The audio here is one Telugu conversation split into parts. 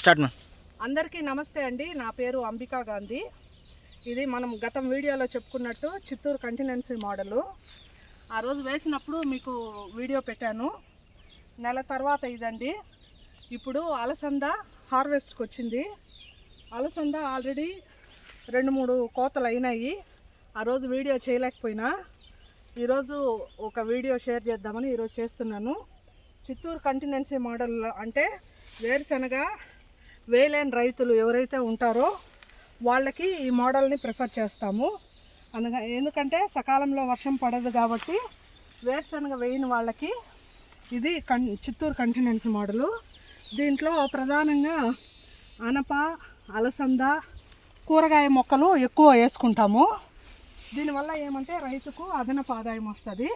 Start ma'am. అందరికీ నమస్తే అండి. నా పేరు అంబికా గాంధీ. ఇది మనం గతం వీడియోలో చెప్పుకున్నట్టు చిత్తూరు కంటినెన్సీ మోడలు. ఆ రోజు వేసినప్పుడు మీకు వీడియో పెట్టాను. నెల తర్వాత ఇదండి. ఇప్పుడు అలసంద హార్వెస్ట్కి వచ్చింది. అలసంద ఆల్రెడీ రెండు మూడు కోతలు అయినాయి. ఆ రోజు వీడియో చేయలేకపోయినా ఈరోజు ఒక వీడియో షేర్ చేద్దామని ఈరోజు చేస్తున్నాను. చిత్తూరు కంటినెన్సీ మోడల్ అంటే వేరుశనగ వేలేని రైతులు ఎవరైతే ఉంటారో వాళ్ళకి ఈ మోడల్ని ప్రిఫర్ చేస్తాము. అందుక ఎందుకంటే సకాలంలో వర్షం పడదు కాబట్టి వేరుశనగ వేయని వాళ్ళకి ఇది కన్ చిత్తూరు కంటినెన్స్ మోడలు. దీంట్లో ప్రధానంగా అనప అలసంద కూరగాయ మొక్కలు ఎక్కువ వేసుకుంటాము. దీనివల్ల ఏమంటే రైతుకు అదనపు ఆదాయం వస్తుంది.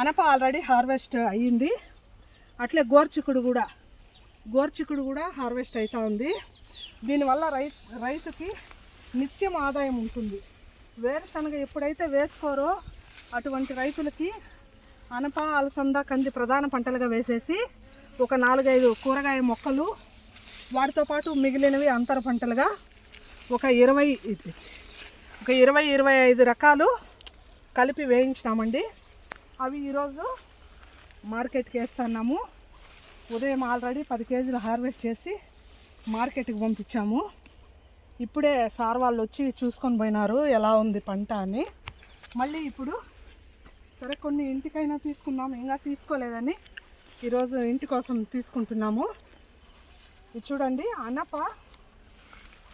అనప ఆల్రెడీ హార్వెస్ట్ అయ్యింది. అట్లే గోర్చికుడు కూడా గోర్చికుడు కూడా హార్వెస్ట్ అవుతూ ఉంది. దీనివల్ల రై రైతుకి నిత్యం ఆదాయం ఉంటుంది. వేరుశనగ ఎప్పుడైతే వేసుకోరో అటువంటి రైతులకి అనప అలసంద కంది ప్రధాన పంటలుగా వేసేసి ఒక నాలుగైదు కూరగాయ మొక్కలు వాటితో పాటు మిగిలినవి అంతర పంటలుగా ఒక ఇరవై ఒక ఇరవై ఇరవై ఐదు రకాలు కలిపి వేయించినామండి. అవి ఈరోజు మార్కెట్కి వేస్తున్నాము. ఉదయం ఆల్రెడీ పది కేజీలు హార్వెస్ట్ చేసి మార్కెట్కి పంపించాము. ఇప్పుడే సార్ వాళ్ళు వచ్చి చూసుకొని పోయినారు ఎలా ఉంది పంట అని. మళ్ళీ ఇప్పుడు సరే కొన్ని ఇంటికైనా తీసుకున్నాము ఇంకా తీసుకోలేదని ఈరోజు ఇంటి కోసం తీసుకుంటున్నాము. ఇది చూడండి అనప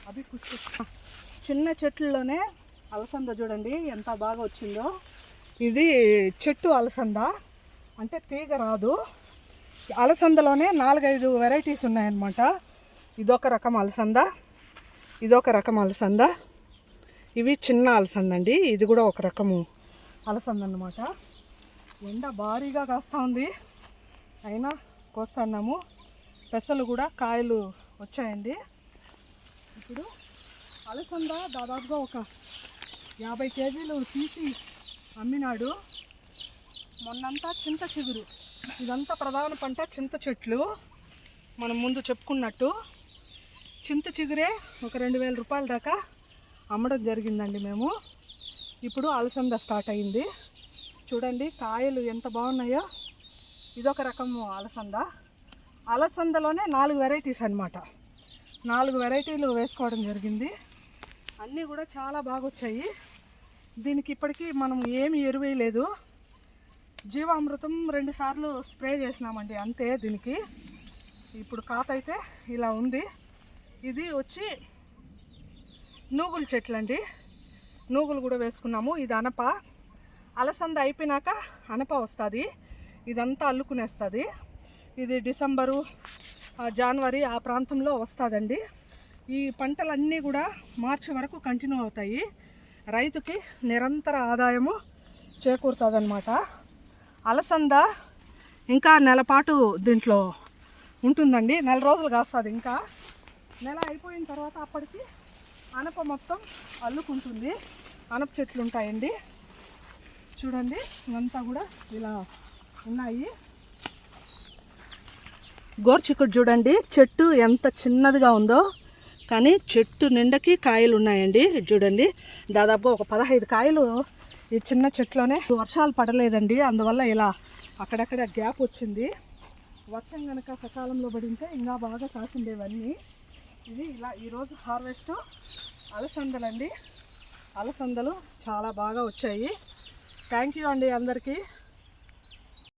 అవి చిన్న చెట్లలోనే అలసంద చూడండి ఎంత బాగా వచ్చిందో. ఇది చెట్టు అలసంద అంటే తీగ రాదు. అలసందలోనే నాలుగైదు వెరైటీస్ ఉన్నాయన్నమాట. ఇదొక రకం అలసంద ఇదొక రకం అలసంద. ఇవి చిన్న అలసంద అండి ఇది కూడా ఒక రకము అలసంద అన్నమాట ఎండ భారీగా కాస్తూ ఉంది. అయినా కోస్తున్నాము. పెసలు కూడా కాయలు వచ్చాయండి. ఇప్పుడు అలసంద దాదాపుగా ఒక యాభై కేజీలు తీసి అమ్మినాడు. మొన్నంతా చింత చిగురు. ఇదంతా ప్రధాన పంట చింత చెట్లు. మనం ముందు చెప్పుకున్నట్టు చింత చిగురే ఒక రెండు వేల రూపాయల దాకా అమ్మడం జరిగిందండి మేము. ఇప్పుడు అలసంద స్టార్ట్ అయింది. చూడండి కాయలు ఎంత బాగున్నాయో. ఇదొక రకము అలసంద. అలసందలోనే నాలుగు వెరైటీస్ అన్నమాట. నాలుగు వెరైటీలు వేసుకోవడం జరిగింది. అన్నీ కూడా చాలా బాగా వచ్చాయి దీనికి ఇప్పటికీ మనం ఏమి ఎరువేయలేదు. జీవామృతం రెండు సార్లు స్ప్రే చేసినామండి అంతే దీనికి. ఇప్పుడు కాత అయితే ఇలా ఉంది. ఇది వచ్చి నూగుల చెట్లు అండి నూగులు కూడా వేసుకున్నాము. ఇది అనప. అలసంద అయిపోయినాక అనప వస్తుంది. ఇదంతా అల్లుకునేస్తుంది. ఇది డిసెంబరు జనవరి ఆ ప్రాంతంలో వస్తుందండి. ఈ పంటలన్నీ కూడా మార్చి వరకు కంటిన్యూ అవుతాయి. రైతుకి నిరంతర ఆదాయము చేకూరుతుంది అలసంద ఇంకా నెల పాటు దీంట్లో ఉంటుందండి. నెల రోజులు కాస్తుంది ఇంకా. నెల అయిపోయిన తర్వాత అప్పటికి అనప మొత్తం అల్లుకుంటుంది. అనప చెట్లు ఉంటాయండి. చూడండి ఇవంతా కూడా ఇలా ఉన్నాయి. గోర్చిక్కుడు చూడండి చెట్టు ఎంత చిన్నదిగా ఉందో. కానీ చెట్టు నిండకి కాయలు ఉన్నాయండి. చూడండి దాదాపు ఒక పదహైదు కాయలు ఈ చిన్న చెట్లోనే వర్షాలు పడలేదండి. అందువల్ల ఇలా అక్కడక్కడ గ్యాప్ వచ్చింది. వర్షం కనుక సకాలంలో పడింటే ఇంకా బాగా కాసిండేవన్నీ. ఇది ఇలా ఈరోజు హార్వెస్ట్. అలసందలండి. అలసందలు చాలా బాగా వచ్చాయి. థ్యాంక్ యూ అండి అందరికీ.